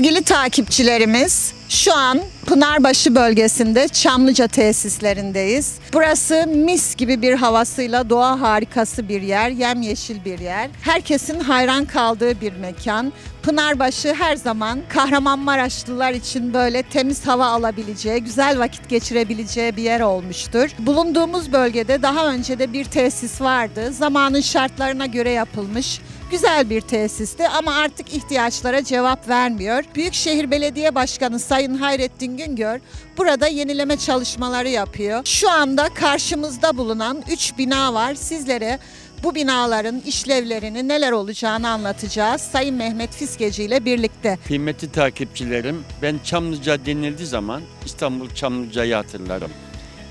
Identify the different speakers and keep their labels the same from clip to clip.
Speaker 1: Sevgili takipçilerimiz, şu an Pınarbaşı bölgesinde Çamlıca tesislerindeyiz. Burası mis gibi bir havasıyla doğa harikası bir yer, yemyeşil bir yer. Herkesin hayran kaldığı bir mekan. Pınarbaşı her zaman Kahramanmaraşlılar için böyle temiz hava alabileceği, güzel vakit geçirebileceği bir yer olmuştur. Bulunduğumuz bölgede daha önce de bir tesis vardı. Zamanın şartlarına göre yapılmış güzel bir tesisti ama artık ihtiyaçlara cevap vermiyor. Büyükşehir Belediye Başkanı Sayın Hayrettin Güngör burada yenileme çalışmaları yapıyor. Şu anda karşımızda bulunan 3 bina var. Sizlere bu binaların işlevlerini neler olacağını anlatacağız. Sayın Mehmet Fiskeci ile birlikte.
Speaker 2: Kıymetli takipçilerim, ben Çamlıca denildiği zaman İstanbul Çamlıca'yı hatırlarım.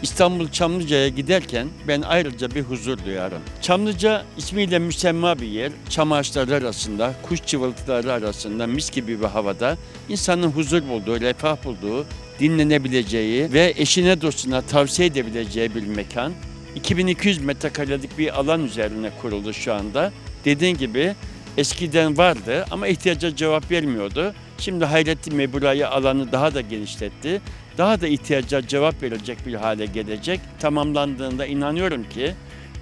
Speaker 2: İstanbul Çamlıca'ya giderken ben ayrıca bir huzur duyarım. Çamlıca ismiyle müsemma bir yer. Çam ağaçları arasında, kuş cıvıltıları arasında mis gibi bir havada insanın huzur bulduğu, refah bulduğu, dinlenebileceği ve eşine dostuna tavsiye edebileceği bir mekan. 2200 metrekarelik bir alan üzerine kuruldu şu anda. Dediğin gibi eskiden vardı ama ihtiyaca cevap vermiyordu. Şimdi Hayrettin Bey burayı alanı daha da genişletti. Daha da ihtiyaca cevap verecek bir hale gelecek. Tamamlandığında inanıyorum ki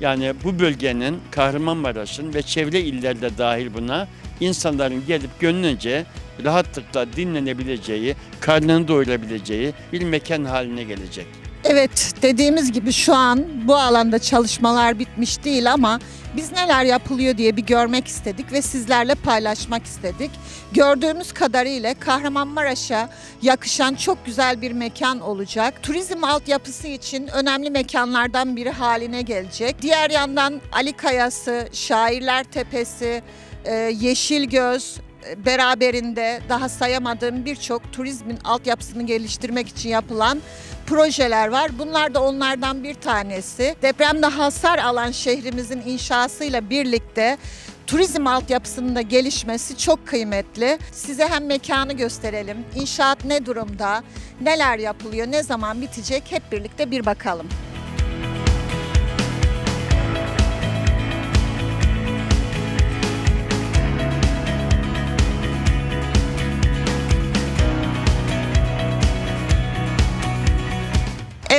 Speaker 2: yani bu bölgenin Kahramanmaraş'ın ve çevre illerde dahil buna insanların gelip gönlünce rahatlıkla dinlenebileceği, karnını doyurabileceği bir mekan haline gelecek.
Speaker 1: Evet dediğimiz gibi şu an bu alanda çalışmalar bitmiş değil ama biz neler yapılıyor diye bir görmek istedik ve sizlerle paylaşmak istedik. Gördüğümüz kadarıyla Kahramanmaraş'a yakışan çok güzel bir mekan olacak. Turizm altyapısı için önemli mekanlardan biri haline gelecek. Diğer yandan Ali Kayası, Şairler Tepesi, e, Yeşilgöz, e, beraberinde daha sayamadığım birçok turizmin altyapısını geliştirmek için yapılan projeler var. Bunlar da onlardan bir tanesi. Depremde hasar alan şehrimizin inşasıyla birlikte turizm altyapısının da gelişmesi çok kıymetli. Size hem mekanı gösterelim. İnşaat ne durumda? Neler yapılıyor? Ne zaman bitecek? Hep birlikte bir bakalım.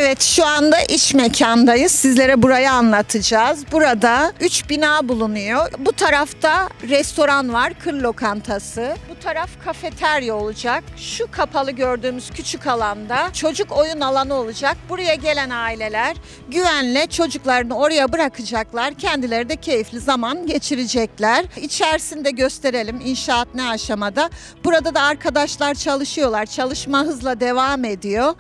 Speaker 1: Evet şu anda iş mekandayız. Sizlere burayı anlatacağız. Burada 3 bina bulunuyor. Bu tarafta restoran var, kır lokantası. Bu taraf kafeterya olacak. Şu kapalı gördüğümüz küçük alanda çocuk oyun alanı olacak. Buraya gelen aileler güvenle çocuklarını oraya bırakacaklar. Kendileri de keyifli zaman geçirecekler. İçerisinde gösterelim inşaat ne aşamada. Burada da arkadaşlar çalışıyorlar. Çalışma hızla devam ediyor.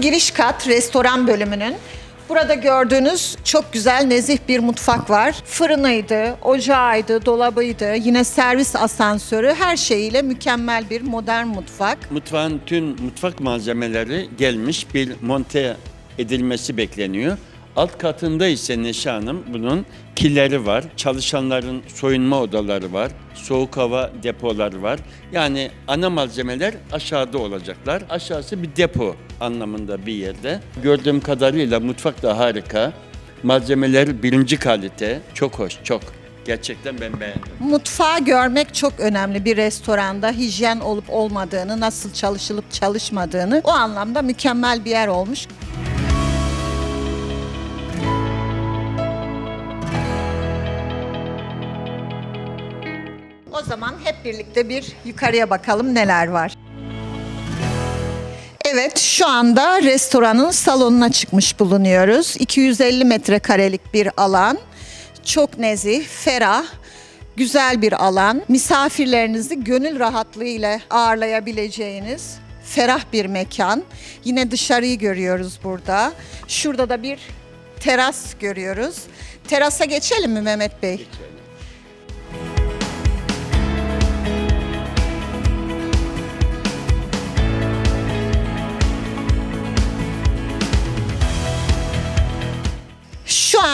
Speaker 1: Giriş kat restoran bölümünün. Burada gördüğünüz çok güzel nezih bir mutfak var. Fırınıydı, ocağıydı, dolabıydı, yine servis asansörü her şeyiyle mükemmel bir modern mutfak.
Speaker 2: Mutfağın tüm mutfak malzemeleri gelmiş bir monte edilmesi bekleniyor. Alt katında ise Neşe Hanım bunun kileri var, çalışanların soyunma odaları var, soğuk hava depoları var. Yani ana malzemeler aşağıda olacaklar. Aşağısı bir depo anlamında bir yerde. Gördüğüm kadarıyla mutfak da harika. Malzemeler birinci kalite. Çok hoş, çok. Gerçekten ben beğendim.
Speaker 1: Mutfağı görmek çok önemli bir restoranda. Hijyen olup olmadığını, nasıl çalışılıp çalışmadığını o anlamda mükemmel bir yer olmuş. O zaman hep birlikte bir yukarıya bakalım neler var. Evet, şu anda restoranın salonuna çıkmış bulunuyoruz. 250 metrekarelik bir alan. Çok nezih, ferah, güzel bir alan. Misafirlerinizi gönül rahatlığıyla ağırlayabileceğiniz ferah bir mekan. Yine dışarıyı görüyoruz burada. Şurada da bir teras görüyoruz. Terasa geçelim mi Mehmet Bey? Şu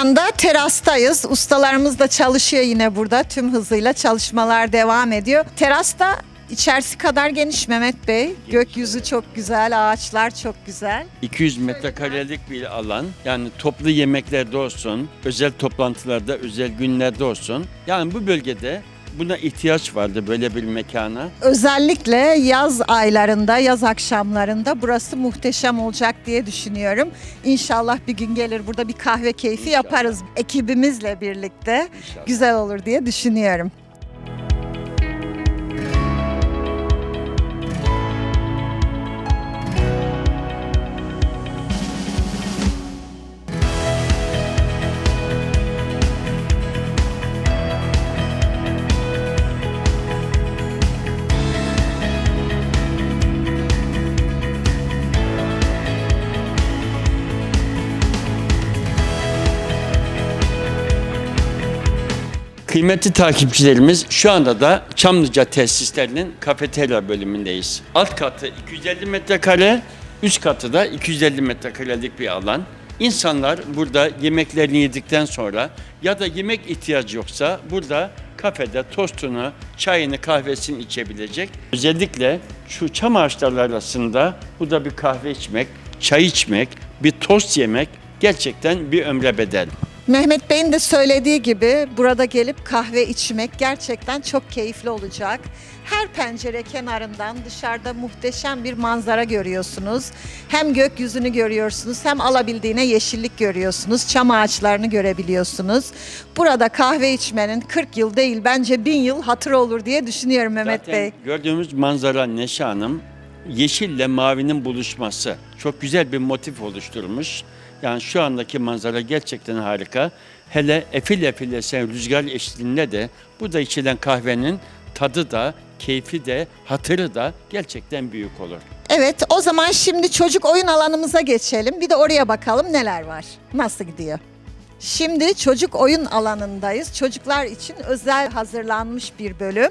Speaker 1: anda terastayız. Ustalarımız da çalışıyor yine burada. Tüm hızıyla çalışmalar devam ediyor. Terasta içerisi kadar geniş Mehmet Bey. Gökyüzü çok güzel, ağaçlar çok güzel.
Speaker 2: 200 metrekarelik bir alan. Yani toplu yemeklerde olsun, özel toplantılarda, özel günlerde olsun. Yani bu bölgede buna ihtiyaç vardı böyle bir mekana.
Speaker 1: Özellikle yaz aylarında, yaz akşamlarında burası muhteşem olacak diye düşünüyorum. İnşallah bir gün gelir burada bir kahve keyfi
Speaker 2: İnşallah.
Speaker 1: yaparız ekibimizle birlikte.
Speaker 2: İnşallah.
Speaker 1: Güzel olur diye düşünüyorum.
Speaker 2: Kıymetli takipçilerimiz şu anda da Çamlıca tesislerinin kafeterya bölümündeyiz. Alt katı 250 metrekare, üst katı da 250 metrekarelik bir alan. İnsanlar burada yemeklerini yedikten sonra ya da yemek ihtiyacı yoksa burada kafede tostunu, çayını, kahvesini içebilecek. Özellikle şu çam ağaçları arasında burada bir kahve içmek, çay içmek, bir tost yemek gerçekten bir ömre bedel.
Speaker 1: Mehmet Bey'in de söylediği gibi burada gelip kahve içmek gerçekten çok keyifli olacak. Her pencere kenarından dışarıda muhteşem bir manzara görüyorsunuz. Hem gökyüzünü görüyorsunuz hem alabildiğine yeşillik görüyorsunuz. Çam ağaçlarını görebiliyorsunuz. Burada kahve içmenin 40 yıl değil bence 1000 yıl hatır olur diye düşünüyorum Mehmet
Speaker 2: Zaten
Speaker 1: Bey.
Speaker 2: gördüğümüz manzara Neşe Hanım yeşille mavinin buluşması. Çok güzel bir motif oluşturmuş. Yani şu andaki manzara gerçekten harika. Hele efil efil esen rüzgar eşliğinde de burada içilen kahvenin tadı da, keyfi de, hatırı da gerçekten büyük olur.
Speaker 1: Evet o zaman şimdi çocuk oyun alanımıza geçelim. Bir de oraya bakalım neler var. Nasıl gidiyor? Şimdi çocuk oyun alanındayız. Çocuklar için özel hazırlanmış bir bölüm.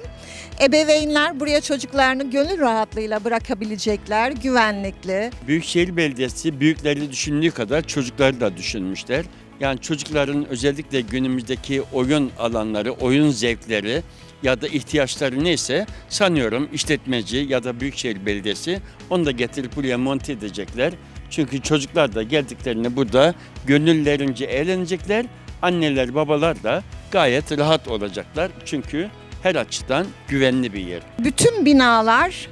Speaker 1: Ebeveynler buraya çocuklarını gönül rahatlığıyla bırakabilecekler, güvenlikli.
Speaker 2: Büyükşehir Belediyesi büyükleri düşündüğü kadar çocukları da düşünmüşler. Yani çocukların özellikle günümüzdeki oyun alanları, oyun zevkleri ya da ihtiyaçları neyse sanıyorum işletmeci ya da Büyükşehir Belediyesi onu da getirip buraya monte edecekler. Çünkü çocuklar da geldiklerinde burada gönüllerince eğlenecekler. Anneler, babalar da gayet rahat olacaklar. Çünkü her açıdan güvenli bir yer.
Speaker 1: Bütün binalar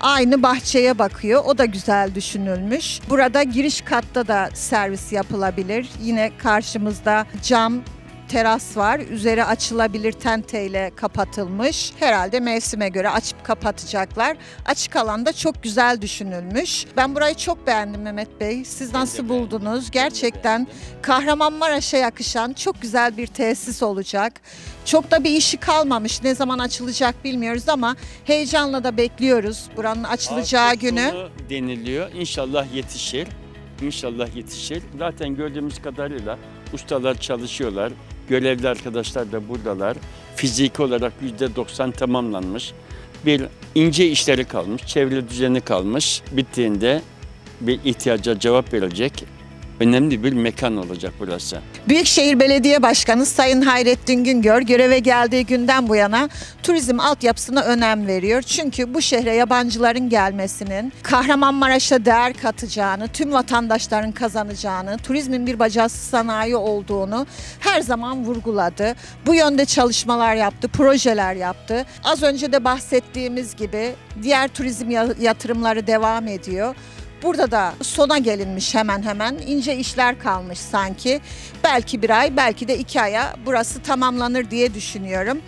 Speaker 1: aynı bahçeye bakıyor. O da güzel düşünülmüş. Burada giriş katta da servis yapılabilir. Yine karşımızda cam teras var. Üzeri açılabilir tenteyle kapatılmış. Herhalde mevsime göre açıp kapatacaklar. Açık alanda çok güzel düşünülmüş. Ben burayı çok beğendim Mehmet Bey. Siz nasıl buldunuz? Gerçekten Kahramanmaraş'a yakışan çok güzel bir tesis olacak. Çok da bir işi kalmamış. Ne zaman açılacak bilmiyoruz ama heyecanla da bekliyoruz buranın açılacağı
Speaker 2: Ağustos
Speaker 1: günü.
Speaker 2: sonu deniliyor. İnşallah yetişir. İnşallah yetişir. Zaten gördüğümüz kadarıyla ustalar çalışıyorlar. Görevli arkadaşlar da buradalar. Fiziki olarak %90 tamamlanmış. Bir ince işleri kalmış, çevre düzeni kalmış. Bittiğinde bir ihtiyaca cevap verecek önemli bir mekan olacak burası.
Speaker 1: Büyükşehir Belediye Başkanı Sayın Hayrettin Güngör göreve geldiği günden bu yana turizm altyapısına önem veriyor. Çünkü bu şehre yabancıların gelmesinin Kahramanmaraş'a değer katacağını, tüm vatandaşların kazanacağını, turizmin bir bacası sanayi olduğunu her zaman vurguladı. Bu yönde çalışmalar yaptı, projeler yaptı. Az önce de bahsettiğimiz gibi diğer turizm ya- yatırımları devam ediyor. Burada da sona gelinmiş hemen hemen. ince işler kalmış sanki. Belki bir ay, belki de iki aya burası tamamlanır diye düşünüyorum.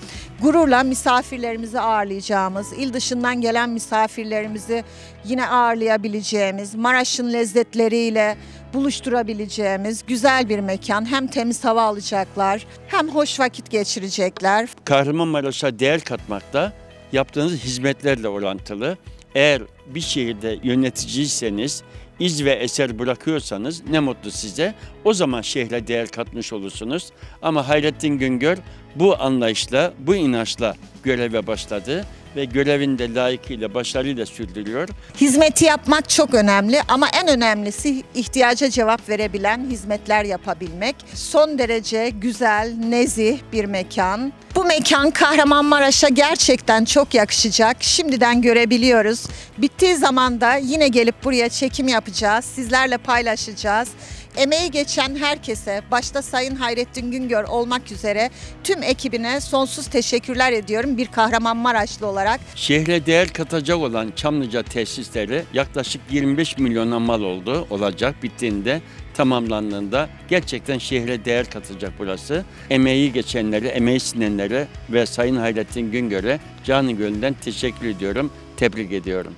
Speaker 1: Gururla misafirlerimizi ağırlayacağımız, il dışından gelen misafirlerimizi yine ağırlayabileceğimiz, Maraş'ın lezzetleriyle buluşturabileceğimiz güzel bir mekan. Hem temiz hava alacaklar, hem hoş vakit geçirecekler.
Speaker 2: Kahramanmaraş'a değer katmakta yaptığınız hizmetlerle orantılı. Eğer bir şehirde yöneticiyseniz, iz ve eser bırakıyorsanız ne mutlu size. O zaman şehre değer katmış olursunuz. Ama Hayrettin Güngör bu anlayışla, bu inançla göreve başladı ve görevini de layıkıyla, başarıyla sürdürüyor.
Speaker 1: Hizmeti yapmak çok önemli ama en önemlisi ihtiyaca cevap verebilen hizmetler yapabilmek. Son derece güzel, nezih bir mekan. Bu mekan Kahramanmaraş'a gerçekten çok yakışacak. Şimdiden görebiliyoruz. Bittiği zaman da yine gelip buraya çekim yapacağız. Sizlerle paylaşacağız. Emeği geçen herkese, başta Sayın Hayrettin Güngör olmak üzere tüm ekibine sonsuz teşekkürler ediyorum bir Kahramanmaraşlı olarak.
Speaker 2: Şehre değer katacak olan Çamlıca tesisleri yaklaşık 25 milyona mal oldu, olacak bittiğinde tamamlandığında gerçekten şehre değer katacak burası. Emeği geçenlere, emeği sinenlere ve Sayın Hayrettin Güngör'e canı gönülden teşekkür ediyorum, tebrik ediyorum.